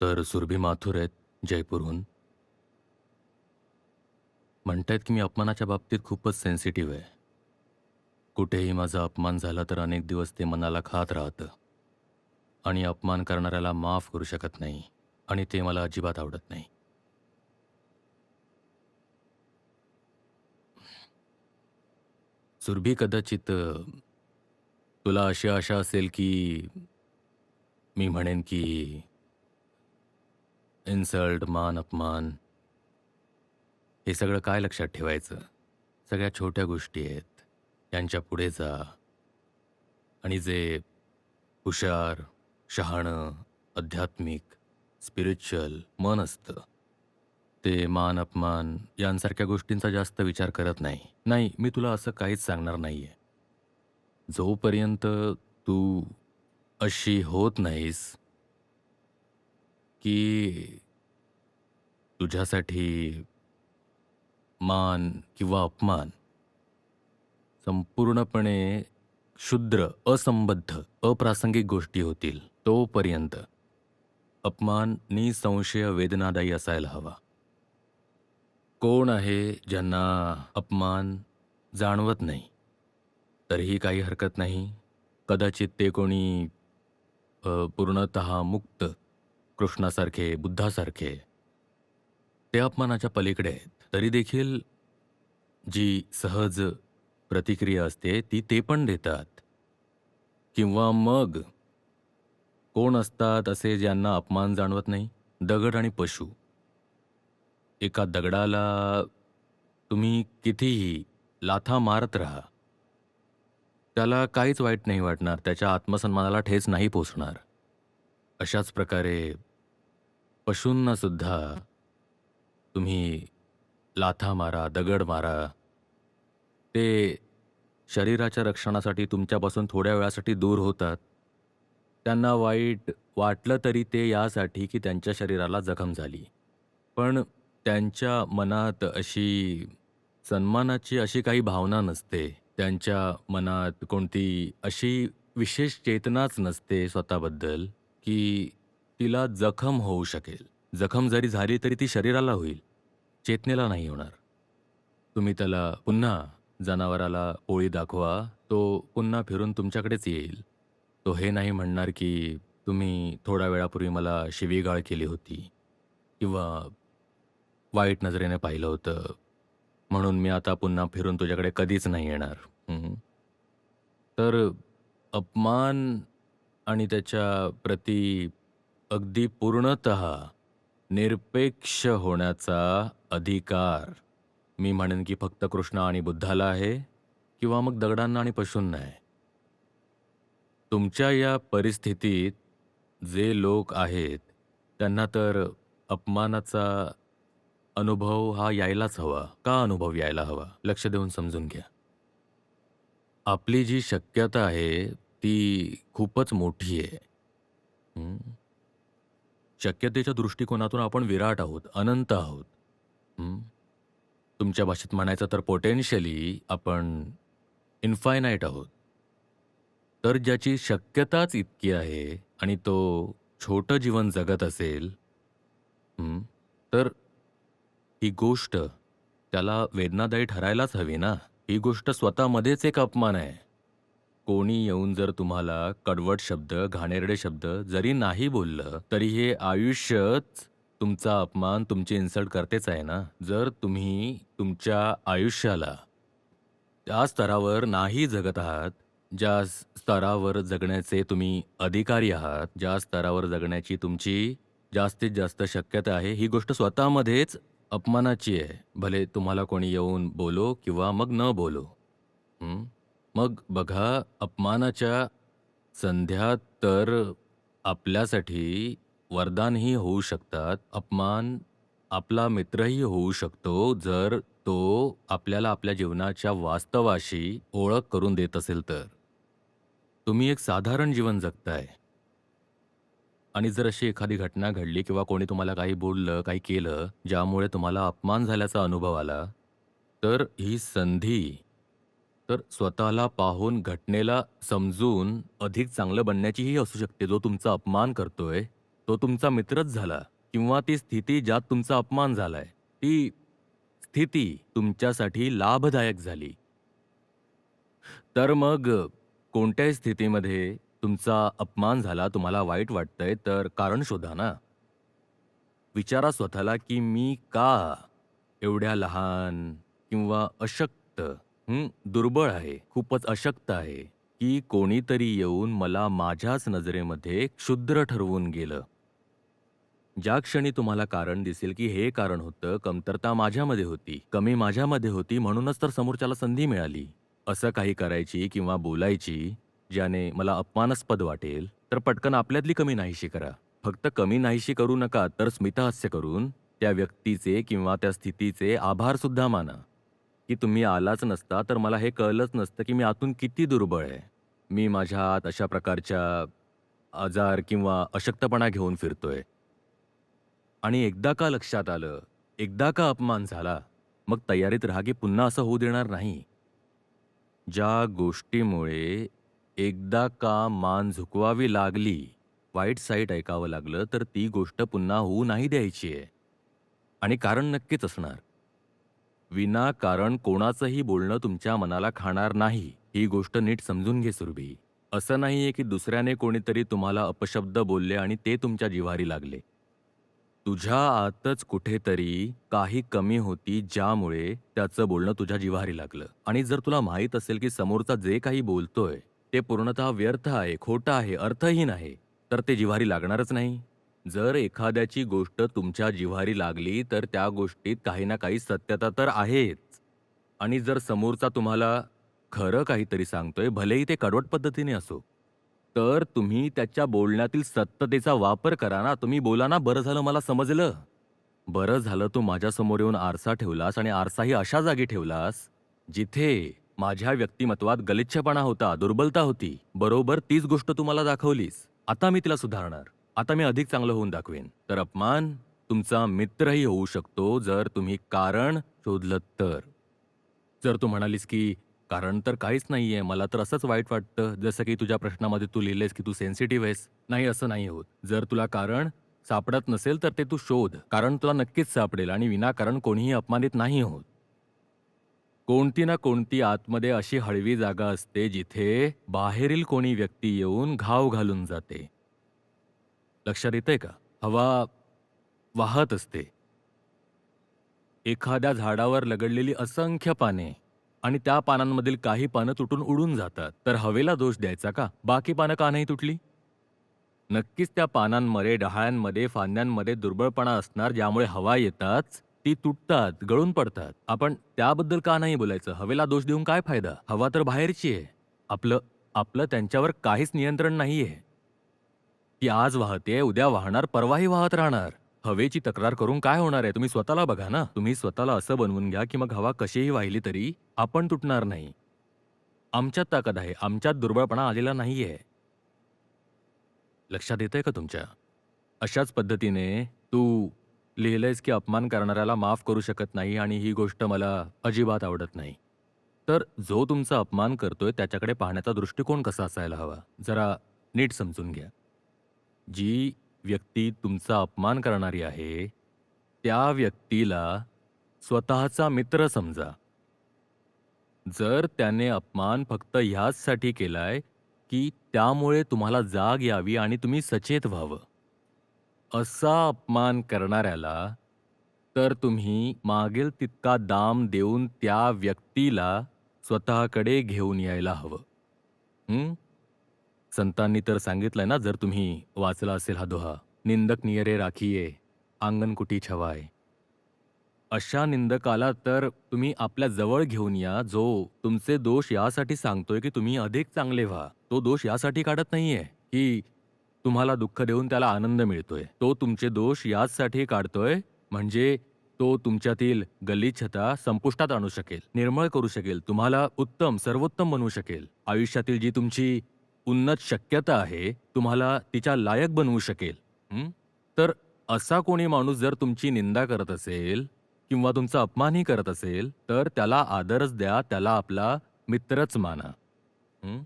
तर सुरभी माथुर आहेत जयपूरहून. म्हणतायत की मी अपमानाच्या बाबतीत खूपच सेन्सिटिव्ह आहे. कुठेही माझा अपमान झाला तर अनेक दिवस ते मनाला खात राहतं. आणि अपमान करणाऱ्याला माफ करू शकत नाही आणि ते मला अजिबात आवडत नाही. सुरभी कदाचित तुला अशी आशा असेल की मी म्हणेन की इन्सल्ट मान अपमान हे सगळं काय लक्षात ठेवायचं? सगळ्या छोट्या गोष्टी आहेत. यांच्या पुढे जा. आणि जे हुशार शहाणं आध्यात्मिक स्पिरिच्युअल मन असतं ते मान अपमान यांसारख्या गोष्टींचा जास्त विचार करत नाही. नाही मी तुला असं काहीच सांगणार नाही आहे जोपर्यंत तू अशी होत नाहीस की तुझ्यासाठी मान किंवा अपमान संपूर्णपणे क्षुद्र असंबद्ध अप्रासंगिक गोष्टी होतील तोपर्यंत. अपमान निसंशय वेदनादायी असायला हवा. कोण आहे ज्यांना अपमान जाणवत नाही? तरीही काही हरकत नाही. कदाचित ते कोणी पूर्णत पूर्णतः मुक्त कृष्णासारखे बुद्धासारखे ते अपमानाच्या पलीकडे आहेत. तरी देखील जी सहज प्रतिक्रिया असते ती ते पण देतात. किंवा मग कोण असतात असे ज्यांना अपमान जाणवत नाही? दगड आणि पशु. एका दगडाला तुम्ही कितीही लाथा मारत राहा त्याला काहीच वाईट नाही वाटणार त्याच्या आत्मसन्मानाला ठेच नाही पोचणार. अशाच प्रकारे पशूंनासुद्धा तुम्ही लाथा मारा दगड मारा. ते शरीराच्या रक्षणासाठी तुमच्यापासून थोड्या वेळासाठी दूर होतात. त्यांना वाईट वाटलं तरी ते यासाठी की त्यांच्या शरीराला जखम झाली. पण त्यांच्या मनात अशी सन्मानाची अशी काही भावना नसते. त्यांच्या मनात कोणती अशी विशेष चेतनाच नसते स्वतःबद्दल की तिला जखम होऊ शकेल. जखम जरी झाली तरी ती शरीराला होईल. चेतनेला नाही होणार. तुम्ही त्याला पुन्हा जनावराला पोळी दाखवा. तो पुन्हा फिरून तुमच्याकडेच येईल. तो हे नाही म्हणणार की तुम्ही थोड्या वेळापूर्वी मला शिवीगाळ केली होती किंवा वाईट नजरेने पाहिलं होतं. म्हणून मी आता पुन्हा फिरून तुझ्याकडे कधीच नाही येणार. तर अपमान आणि त्याच्या प्रती अगदी पूर्णत निरपेक्ष होण्याचा अधिकार. मी म्हणेन की फक्त कृष्ण आणि बुद्धाला आहे किंवा मग दगडांना आणि पशूंना आहे. तुमच्या या परिस्थितीत जे लोक आहेत त्यांना तर अपमानाचा अनुभव हा यायलाच हवा. का अनुभव यायला हवा? लक्ष देऊन समजून घ्या. आपली जी शक्यता आहे ती खूपच मोठी आहे. शक्यतेच्या दृष्टिकोनातून आपण विराट आहोत अनंत आहोत. हं? तुमच्या भाषेत म्हणायचं तर पोटेन्शियली आपण इन्फायनाईट आहोत. तर ज्याची शक्यताच इतकी आहे आणि तो छोटं जीवन जगत असेल हं, तर ही गोष्ट त्याला वेदनादायी ठरायलाच हवी ना? ही गोष्ट स्वतःमध्येच एक अपमान आहे. कोणी येऊन जर तुम्हाला कडवट शब्द घाणेरडे शब्द जरी नाही बोललं तरी हे आयुष्यच तुमचा अपमान तुमची इन्सल्ट करतेच आहे ना? जर तुम्ही तुमच्या आयुष्याला त्या स्तरावर नाही जगत आहात ज्या स्तरावर जगण्याचे तुम्ही अधिकारी आहात ज्या स्तरावर जगण्याची तुमची जास्तीत जास्त शक्यता आहे ही गोष्ट स्वतःमध्येच अपमानाची आहे. भले तुम्हाला कोणी येऊन बोलो किंवा मग न बोलो. मग बघा अपमानाच्या संध्या तर आपल्यासाठी वरदानही होऊ शकतात. अपमान आपला मित्रही होऊ शकतो जर तो आपल्याला आपल्या जीवनाच्या वास्तवाशी ओळख करून देत असेल तर. तुम्ही एक साधारण जीवन जगताय. आणि जर अशी एखादी घटना घडली किंवा कोणी तुम्हाला काही बोललं काही केलं ज्यामुळे तुम्हाला अपमान झाल्याचा अनुभव आला तर ही संधी तर स्वतःला पाहून घटनेला समजून अधिक चांगलं बनण्याचीही असू शकते. जो तुमचा अपमान करतोय तो तुमचा मित्रच झाला किंवा ती स्थिती ज्यात तुमचा अपमान झालाय ती स्थिती तुमच्यासाठी लाभदायक झाली. तर मग कोणत्याही स्थितीमध्ये तुमचा अपमान झाला तुम्हाला वाईट वाटतंय तर कारण शोधा ना. विचारा स्वतःला की मी का एवढ्या लहान किंवा अशक्त दुर्बळ आहे खूपच अशक्त आहे की कोणीतरी येऊन मला माझ्याच नजरेमध्ये क्षुद्र ठरवून गेलं. ज्या क्षणी तुम्हाला कारण दिसेल की हे कारण होतं कमतरता माझ्यामध्ये होती कमी माझ्यामध्ये होती म्हणूनच तर समोरच्याला संधी मिळाली. असं काही करायची किंवा बोलायची ज्याने मला अपमानास्पद वाटेल तर पटकन आपल्यातली कमी नाहीशी करा. फक्त कमी नाहीशी करू नका तर स्मितहास्य करून त्या व्यक्तीचे किंवा त्या स्थितीचे आभारसुद्धा माना. की तुम्ही आलाच नसता तर मला हे कळलंच नसतं की मी आतून किती दुर्बळ आहे. मी माझ्या आत अशा प्रकारच्या आजार किंवा अशक्तपणा घेऊन फिरतोय. आणि एकदा का लक्षात आलं एकदा का अपमान झाला मग तयारीत राहा की पुन्हा असं होऊ देणार नाही. ज्या गोष्टीमुळे एकदा का मान झुकवावी लागली वाईट साईट ऐकावं लागलं तर ती गोष्ट पुन्हा होऊ नाही द्यायची आहे. आणि कारण नक्कीच असणार. विनाकारण कोणाचंही बोलणं तुमच्या मनाला खाणार नाही. ही गोष्ट नीट समजून घे सुरभी. असं नाहीये की दुसऱ्याने कोणीतरी तुम्हाला अपशब्द बोलले आणि ते तुमच्या जिव्हारी लागले. तुझ्या आतच कुठेतरी काही कमी होती ज्यामुळे त्याचं बोलणं तुझ्या जिव्हारी लागलं. आणि जर तुला माहीत असेल की समोरचा जे काही बोलतोय ते पूर्णतः व्यर्थ आहे खोटं आहे अर्थहीन आहे तर ते जिव्हारी लागणारच नाही. जर एखाद्याची गोष्ट तुमच्या जिव्हारी लागली तर त्या गोष्टीत काही ना काही सत्यता तर आहेच. आणि जर समोरचा तुम्हाला खरं काहीतरी सांगतोय भलेही ते कडवट पद्धतीने असो तर तुम्ही त्याच्या बोलण्यातील सत्यतेचा वापर करा ना. तुम्ही बोला ना बरं झालं मला समजलं. बरं झालं तू माझ्यासमोर येऊन आरसा ठेवलास आणि आरसाही अशा जागी ठेवलास जिथे माझ्या व्यक्तिमत्वात गलिच्छपणा होता दुर्बलता होती. बरोबर तीच गोष्ट तुम्हाला दाखवलीस. आता मी तिला सुधारणार. आता मी अधिक चांगलं होऊन दाखवेन. तर अपमान तुमचा मित्रही होऊ शकतो जर तुम्ही कारण शोधलं तर. जर तू म्हणालीस की कारण तर काहीच नाही आहे मला तर असंच वाईट वाटतं जसं की तुझ्या प्रश्नामध्ये तू लिहिलेस की तू सेन्सिटिव्ह आहेस. नाही असं नाही होत. जर तुला कारण सापडत नसेल तर ते तू शोध. कारण तुला नक्कीच सापडेल आणि विनाकारण कोणीही अपमानित नाही होत. कोणती ना कोणती आतमध्ये अशी हळवी जागा असते जिथे बाहेरील कोणी व्यक्ती येऊन घाव घालून जाते. लक्षात येतंय का? हवा वाहत असते. एखाद्या झाडावर लगडलेली असंख्य पाने आणि त्या पानांमधील काही पानं तुटून उडून जातात. तर हवेला दोष द्यायचा का? बाकी पानं का नाही तुटली? नक्कीच त्या पानांमध्ये डहाळ्यांमध्ये फांद्यांमध्ये दुर्बळपणा असणार. ज्यामुळे हवा येताच ती तुटतात गळून पडतात. आपण त्याबद्दल का नाही बोलायचं? हवेला दोष देऊन काय फायदा? हवा तर बाहेरची आहे. आपलं आपलं त्यांच्यावर काहीच नियंत्रण नाहीये. ती आज वाहते उद्या वाहणार परवाही वाहत राहणार. हवेची तक्रार करून काय होणार आहे? तुम्ही स्वतःला बघा ना. तुम्ही स्वतःला असं बनवून घ्या की मग हवा कशीही वाहिली तरी आपण तुटणार नाही. आमच्यात ताकद आहे. आमच्यात दुर्बळपणा आलेला नाहीये. लक्षात येतंय का तुमच्या? अशाच पद्धतीने तू लिहिलंयस की अपमान करणाऱ्याला माफ करू शकत नाही आणि ही गोष्ट मला अजिबात आवडत नाही. तर जो तुमचा अपमान करतोय त्याच्याकडे पाहण्याचा दृष्टिकोन कसा असायला हवा? जरा नीट समजून घ्या. जी व्यक्ती तुमचा अपमान करणारी आहे त्या व्यक्तीला स्वतःचा मित्र समजा. जर त्याने अपमान फक्त ह्याचसाठी केलाय की त्यामुळे तुम्हाला जाग यावी आणि तुम्ही सचेत व्हावं. असा अपमान करणाऱ्याला तर तुम्ही मागेल तितका दाम देऊन त्या व्यक्तीला स्वतःकडे घेऊन यायला हवं. हं? संतांनी तर सांगितलंय ना जर तुम्ही वाचला असेल हा दोहा. निंदक नियरे राखीये आंगण कुटी छवाय. अशा निंदकाला तर तुम्ही आपल्या जवळ घेऊन या जो तुमचे दोष यासाठी सांगतोय की तुम्ही अधिक चांगले व्हा. तो दोष यासाठी काढत नाहीये की तुम्हाला दुःख देऊन त्याला आनंद मिळतोय. तो तुमचे दोष याचसाठी काढतोय म्हणजे तो तुमच्यातील गलिच्छता संपुष्टात आणू शकेल निर्मळ करू शकेल तुम्हाला उत्तम सर्वोत्तम बनवू शकेल. आयुष्यातील जी तुमची उन्नत शक्यता आहे तुम्हाला तिच्या लायक बनवू शकेल हं? तर असा कोणी माणूस जर तुमची निंदा करत असेल किंवा तुमचा अपमानही करत असेल तर त्याला आदरच द्या त्याला आपला मित्रच माना हं?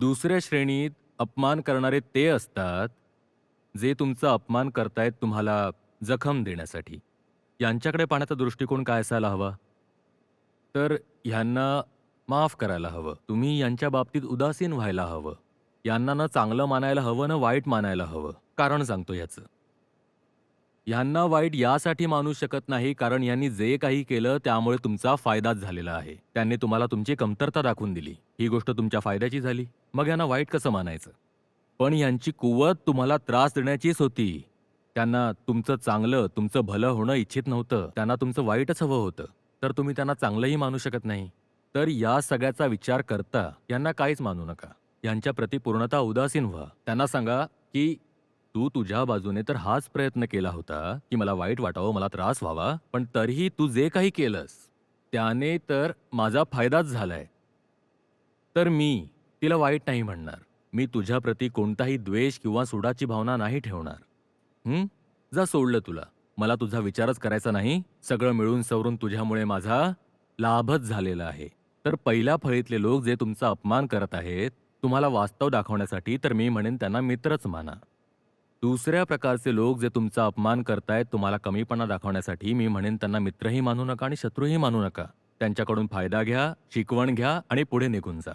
दुसऱ्या श्रेणीत अपमान करणारे ते असतात जे तुमचा अपमान करतायत तुम्हाला जखम देण्यासाठी यांच्याकडे पाहण्याचा दृष्टिकोन काय असायला हवा तर ह्यांना माफ करायला हवं. तुम्ही यांच्या बाबतीत उदासीन व्हायला हवं. यांना ना चांगलं मानायला हवं ना वाईट मानायला हवं. कारण सांगतो याचं. यांना वाईट यासाठी मानू शकत नाही कारण यांनी जे काही केलं त्यामुळे तुमचा फायदाच झालेला आहे. त्यांनी तुम्हाला तुमची कमतरता दाखवून दिली. ही गोष्ट तुमच्या फायद्याची झाली. मग यांना वाईट कसं मानायचं? पण यांची कुवत तुम्हाला त्रास देण्याचीच होती. त्यांना तुमचं चांगलं तुमचं भलं होणं इच्छित नव्हतं. त्यांना तुमचं वाईटच हवं होतं. तर तुम्ही त्यांना चांगलंही मानू शकत नाही. तर या सगळ्याचा विचार करता यांना काहीच मानू नका. यांच्या प्रती पूर्णतः उदासीन व्हा. त्यांना सांगा की तू तुझ्या बाजूने तर हाच प्रयत्न केला होता की मला वाईट वाटावं मला त्रास व्हावा पण तरीही तू जे काही केलंस त्याने तर माझा फायदाच झालाय. तर मी तिला वाईट नाही म्हणणार. मी तुझ्याप्रती कोणताही द्वेष किंवा सुडाची भावना नाही ठेवणार. जा सोडलं तुला. मला तुझा विचारच करायचा नाही. सगळं मिळून सवरून तुझ्यामुळे माझा लाभच झालेला आहे. तर पहिल्या फळीतले लोक जे तुमचा अपमान करत आहेत तुम्हाला वास्तव दाखवण्यासाठी तर मी म्हणेन त्यांना मित्रच माना. दुसऱ्या प्रकारचे लोक जे तुमचा अपमान करतायत तुम्हाला कमीपणा दाखवण्यासाठी मी म्हणेन त्यांना मित्रही मानू नका आणि शत्रूही मानू नका. त्यांच्याकडून फायदा घ्या शिकवण घ्या आणि पुढे निघून जा.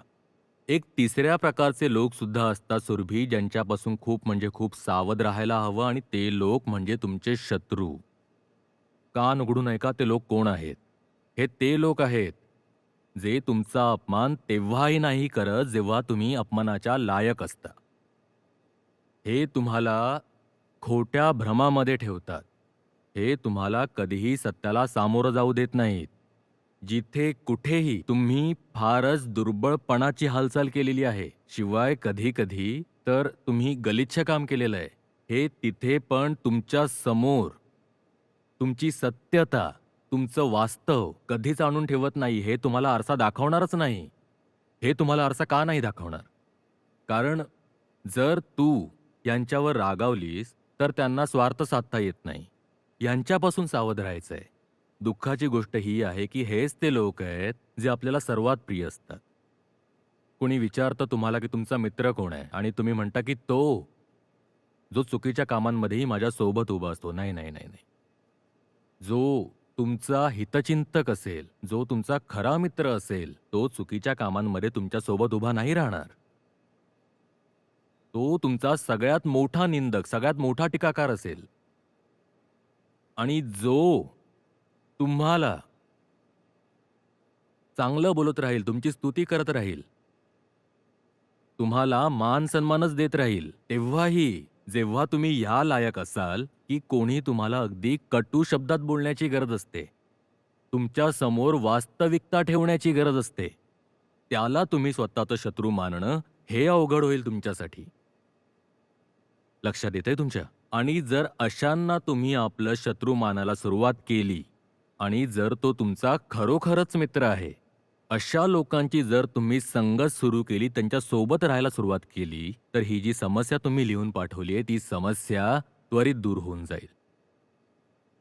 एक तिसऱ्या प्रकारचे लोकसुद्धा असतात सुरभी ज्यांच्यापासून खूप म्हणजे खूप सावध राहायला हवं आणि ते लोक म्हणजे तुमचे शत्रू. कान उघडून ऐका ते लोक कोण आहेत? हे ते लोक आहेत. जे तुमचा अपमान तेव्हाही नाही करत जेव्हा तुम्ही अपमानाच्या लायक असता. हे तुम्हाला खोट्या भ्रमामध्ये ठेवतात. हे तुम्हाला कधीही सत्याला सामोरं जाऊ देत नाहीत. जिथे कुठेही तुम्ही फारच दुर्बळपणाची हालचाल केलेली आहे. शिवाय कधी कधी तर तुम्ही गलिच्छ काम केलेलं आहे. हे तिथे पण तुमच्यासमोर. तुमची सत्यता तुमचं वास्तव कधीच आणून ठेवत नाही हे तुम्हाला आरसा दाखवणारच नाही. हे तुम्हाला आरसा का नाही दाखवणार? कारण जर तू यांच्यावर रागावलीस तर त्यांना स्वार्थ साधता येत नाही. यांच्यापासून सावध राहायचं आहे दुःखाची गोष्ट ही आहे की हेच ते लोक आहेत जे आपल्याला सर्वात प्रिय असतात. कुणी विचारतं तुम्हाला की तुमचा मित्र कोण आहे? आणि तुम्ही म्हणता की तो. जो चुकीच्या कामांमध्येही माझ्या सोबत उभा असतो. नाही नाही नाही नाही. जो तुमचा हितचिंतक असेल जो तुमचा खरा मित्र असेल तो चुकीच्या कामांमध्ये तुमच्यासोबत उभा नाही राहणार. तो तुमचा सगळ्यात मोठा निंदक सगळ्यात मोठा टीकाकार असेल. आणि जो तुम्हाला चांगलं बोलत राहील तुमची स्तुती करत राहील तुम्हाला मान सन्मानच देत राहील तेव्हाही जेव्हा तुम्ही या लायक असाल की कोणी तुम्हाला अगदी कटू शब्दात बोलण्याची गरज असते. तुमच्यासमोर वास्तविकता ठेवण्याची गरज असते. त्याला तुम्ही स्वतःचं शत्रू मानणं हे अवघड होईल तुमच्यासाठी. लक्षात येते तुमच्या? आणि जर अशांना तुम्ही आपलं शत्रू मानायला सुरुवात केली आणि जर तो तुमचा खरोखरच मित्र आहे अशा लोकांची जर तुम्ही संगत सुरू केली त्यांच्यासोबत राहायला सुरुवात केली तर ही जी समस्या तुम्ही लिहून पाठवली आहे ती समस्या त्वरित दूर होऊन जाईल.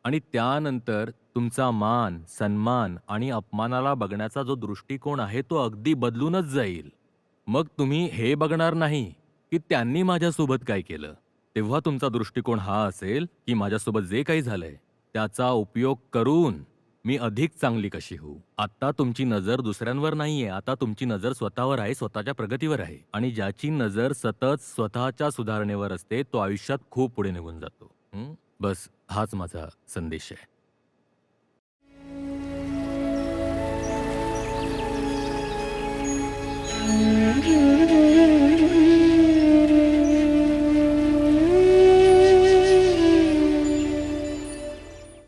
आणि त्यानंतर तुमचा मान सन्मान आणि अपमानाला बघण्याचा जो दृष्टिकोन आहे तो अगदी बदलूनच जाईल. मग तुम्ही हे बघणार नाही की त्यांनी माझ्यासोबत काय केलं. तेव्हा तुमचा दृष्टिकोन हा असेल की माझ्यासोबत जे काही झालंय त्याचा उपयोग करून मी अधिक चांगली कशी होऊ? आता तुमची नजर दुसऱ्यांवर नाहीये. आता तुमची नजर स्वतःवर आहे स्वतःच्या प्रगतीवर आहे. आणि ज्याची नजर सतत स्वतःच्या सुधारणेवर असते तो आयुष्यात खूप पुढे निघून जातो. बस हाच माझा संदेश आहे. Mm-hmm.